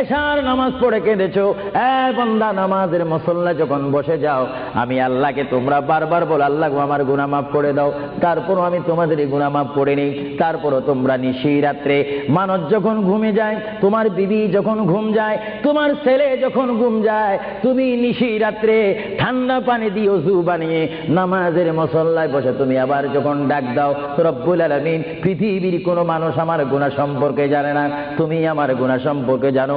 এশার নামাজ পড়ে কেঁদেছো। বন্দা, নামাজের মুসল্লা যখন বসে যাও, আমি আল্লাহকে তোমরা বারবার বল, আল্লাহ আমার গুনাহ মাফ করে দাও। তারপরও আমি তোমাদের এই গুনাহ মাফ করে নিই তারপরও তোমরা নিশি রাত্রে মানুষ যখন ঘুমে যায়, তোমার বিবি যখন ঘুম যায়, তোমার ছেলে যখন ঘুম যায়, তুমি নিশি রাত্রে ঠান্ডা পানি দিয়ে অজু বানিয়ে নামাজের মসল্লায় বসে তুমি আবার যখন ডাক দাও, রব্বুল আলমিন, পৃথিবীর কোনো মানুষ আমার গুণা সম্পর্কে জানে না। তুমি আমার গুণা সম্পর্কে জানো।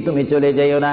তুমি চলে যাইও না।